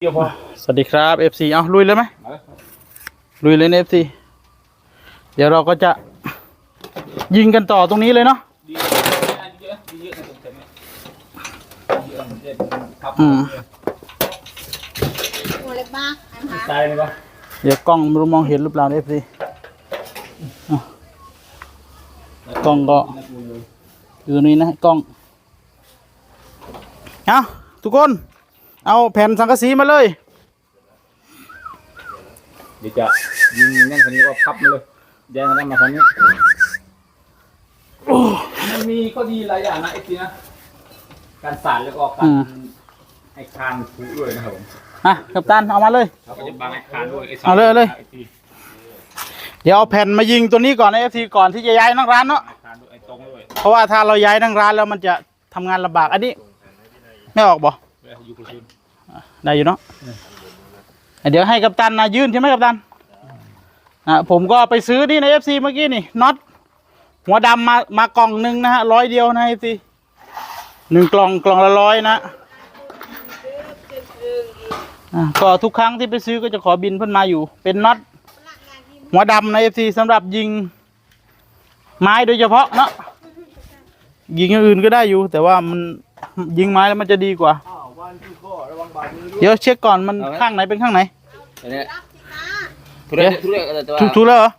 เดียวพอสวัสดีครับ FC เอาลุยเลยไหมเอาเลยลุยเลยนะ FC เดี๋ยวเราก็จะยิงกันต่อตรงนี้เลยเนาะดีเยอะดีเยอะดีเยอะในตรงเต็มเนี่ยดีเยอะมันจะทับอืมตัวเล็กมากนะคะตายเลยปะเดี๋ยวกล้องไม่รู้มองเห็นหรือเปล่านะ FC อะกล้องก็อยู่ตรงนี้นะกล้องเอาทุกคน เอาแผ่นสังกะสีมาเลยเดี๋ยวจะยิงนั่นคนนี้ก็พับมาเลยแยงกันมาคนนี้มันมีข้อดีหลายอย่างนะไอ้ทีนะการสานแล้วก็การให้คานผูด้วยนะครับผมอะกัปตันเอามาเลยเขาก็จะบังให้คานด้วยไอ้สเอาเลยเอาเลย ไอ้ทีเดี๋ยวเอาแผ่นมายิงตัวนี้ก่อนนะ FC ก่อนที่จะย้ายนั่งร้านเนาะคานด้วยไอ้ตรงด้วยเพราะว่าถ้าเราย้ายนั่งร้านแล้วมันจะทำงานลำบากอันนี้ ไม่ออกบ่ เวลาอยู่คุณชิน ได้อยู่เนาะเดี๋ยวให้กัปตันนะยื่นใช่ไหมกัปตันอะผมก็ไปซื้อนี่ในเอฟซีเมื่อกี้นี่น็อตหัวดำมามากล่องหนึ่งนะฮะร้อยเดียวนะเอฟซีหนึ่งกล่องกล่องละร้อยนะอะก็ทุกครั้งที่ไปซื้อก็จะขอบินเพิ่นมาอยู่ เป็นน็อตหัวดำในเอฟซีสำหรับยิง ไม้โดยเฉพาะเนาะยิงอย่างอื่นก็ได้อยู่ แต่ว่ามันยิงไม้แล้วมันจะดีกว่า เดี๋ยวเช็คก่อนมันข้างไหนเป็นข้างไหนอันนี้รับสิคะทุเรศทุเรศแต่ว่าถูถูแล้วเหรอ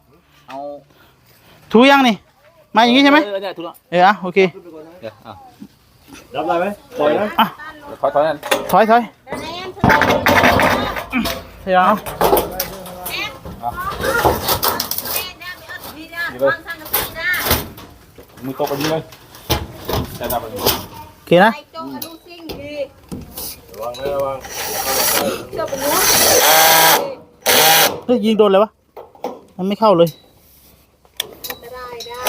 เอาถูยังนี่ มาอย่างงี้ใช่ไหมเออเนี่ยทุเรศเอออะโอเคเดี๋ยวอะรับอะไรไหมปล่อยนะอะถอยถอยนั่นถอยถอยแล้วแนมเฮียเอาแนมแนมแนมเอาทีเดียววางทางกับทีนะมือตกไปนี่เลยแต่ดับไปนี่โอเคนะ ไอ้จงอนุซิ่งดี ระวังนะระวังเชื่อเป็นนู้นเฮ้ยยิงโดนเลยวะ มันไม่เข้าเลยจะได้ได้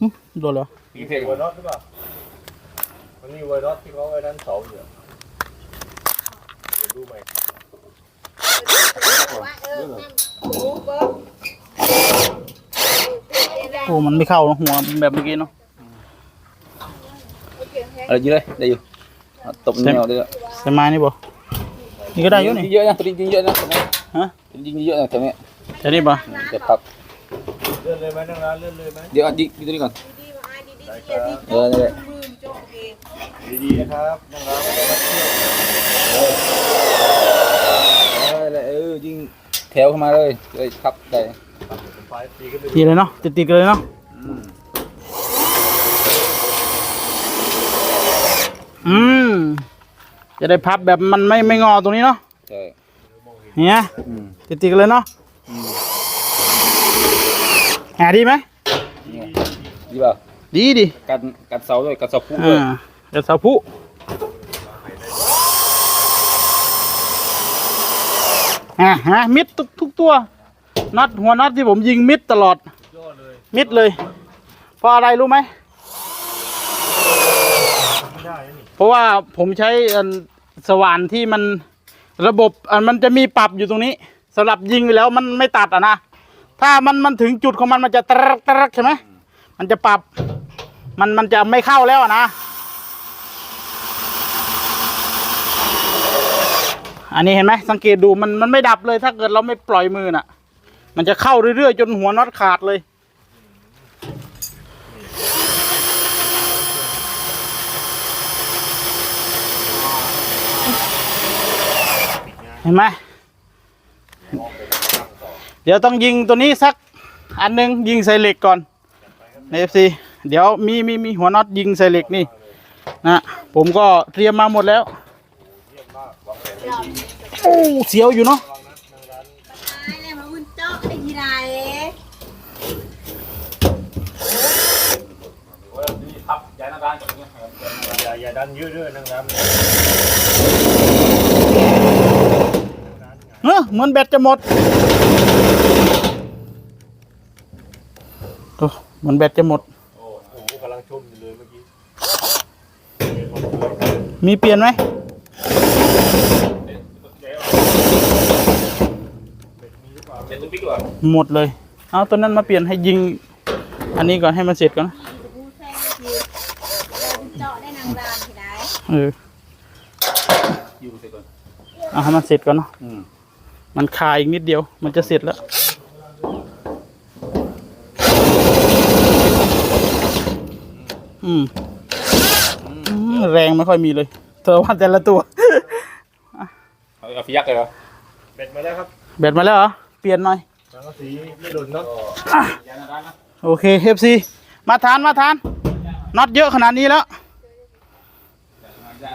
หึโดนเลยวะพี่เทไวรัสหรือเปล่ามันมีไวรัสที่เขาไว้ด้านเสาอยู่อะเดี๋ยวดูใหม่ว่าเออนั่นโอ้เบิ้มโอ้มันไม่เข้าเนอะหัวแบบเมื่อกี้เนาะอะไรยืนเลยได้อยู่เอา ตบเงี้ยวด้วยใส่ไม้นี่บ่นี่ก็ได้อยู่นี่ยิงเยอะนะตัวนี้ยิงเยอะนะตรงนี้ฮะยิงเยอะนะตรงนี้แต่นี่บ่จะพับเลื่อนเลยไหมนั่งร้านเลื่อนเลยไหมเดี๋ยวยิงยิงตัวนี้ก่อนดีมาดีดีเกียร์ที่เออนี่นแหละมือโจกเองดีๆนะครับนั่งร้านไม่ได้มาเที่ยวเออเออยิงแถวเข้ามาเลยเลยพับได้ไฟตีกันไปตีเลยเนาะติดติดๆกันเลยเนาะอืมอืม จะได้พับแบบมันไม่ไม่งอตรงนี้เนาะใช่เนี่ยอืมติดติดๆกันเลยเนาะอืมแหาดีไหมนี่ไงดีเปล่าดีดิกันกันเสาด้วยกันเสาพุ่งด้วอ่ายเดี๋ยวเสาผู้อ่าฮะมิดทุกทุกตัวน็อตหัวน็อตที่ผมยิงมิดตลอดยอดเลยมิดเลยเพราะอะไรรู้ไหม ได้นี่เพราะว่าผมใช้อันสว่านที่มันระบบอันมันจะมีปรับอยู่ตรงนี้สำหรับยิงแล้วมันไม่ตัดอะนะ ถ้ามันมันถึงจุดของมันมันจะตรักตรักใช่ไหมมันจะปรับมันมันจะไม่เข้าแล้วอะนะ อันนี้เห็นไหมสังเกตดูมันมันไม่ดับเลยถ้าเกิดเราไม่ปล่อยมือน่ะ มันจะเข้าเรื่อยๆ จนหัวน็อตขาดเลย ห็นไหมเดี๋ยวต้องยิงตัวนี้สักอันหนึงยิงใส่เหล็กก่อนในเอฟซีเดี๋ยวมีมีมีหัวน็อตยิงใส่เหล็กนี่นะผมก็เตรียมมาหมดแล้วโอ้เสียวอยู่เนาะตายเลยมาบุญโจกไอ้ยีไรพับย้ายหน้าด้านก่อนเนี่ยอย่าอย่าดันเยอะด้วยนั่งร้านเออเหมือนแบตจะหมดโอ้เหมือนแบตจะหมด โอ้โหกำลังชมอยู่เลยเมื่อกี้มีเปลี่ยนไหมเจ็ดตุ๊กปิ๊กก่อนหมดเลย เอาตัวนั้นมาเปลี่ยนให้ยิง อันนี้ก่อนให้มันเสร็จก่อนนะผู้แทนที่เจาะได้นางรานที่ไหนเอออยู่เสร็จก่อน เอาให้มันเสร็จก่อนเนาะอื มมันคาอีกนิดเดียว มันจะเสร็จแล้วอืมอืมแรงไม่ค่อยมีเลยแต่ว่าแต่ละตัวเอาเอาฟิยักเลยเหรอเบ็ดมาแล้วครับแบตมาแล้วเหรอเปลี่ยนหน่อยสังกะสีไม่หล่นเนาะยานาร้านนะโอเคเอฟซีมาทานมาทานน็อตเยอะขนาดนี้แล้ว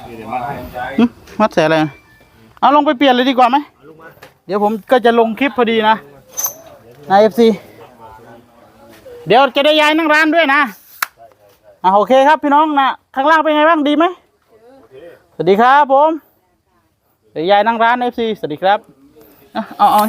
เดี๋ยวมาให้ใจหึมัดใส่อะไรนะเอาลงไปเปลี่ยนเลยดีกว่าไหม เดี๋ยวผมก็จะลงคลิปพอดีนะในเอฟซีเดี๋ยวจะได้ย้ายนั่งร้านด้วยนะอะโอเคครับพี่น้องนะข้างล่างเป็นไงบ้างดีไหมสวัสดีครับผมเดี๋ยวย้ายนั่งร้านเอฟซีสวัสดีครับอะเอาเอา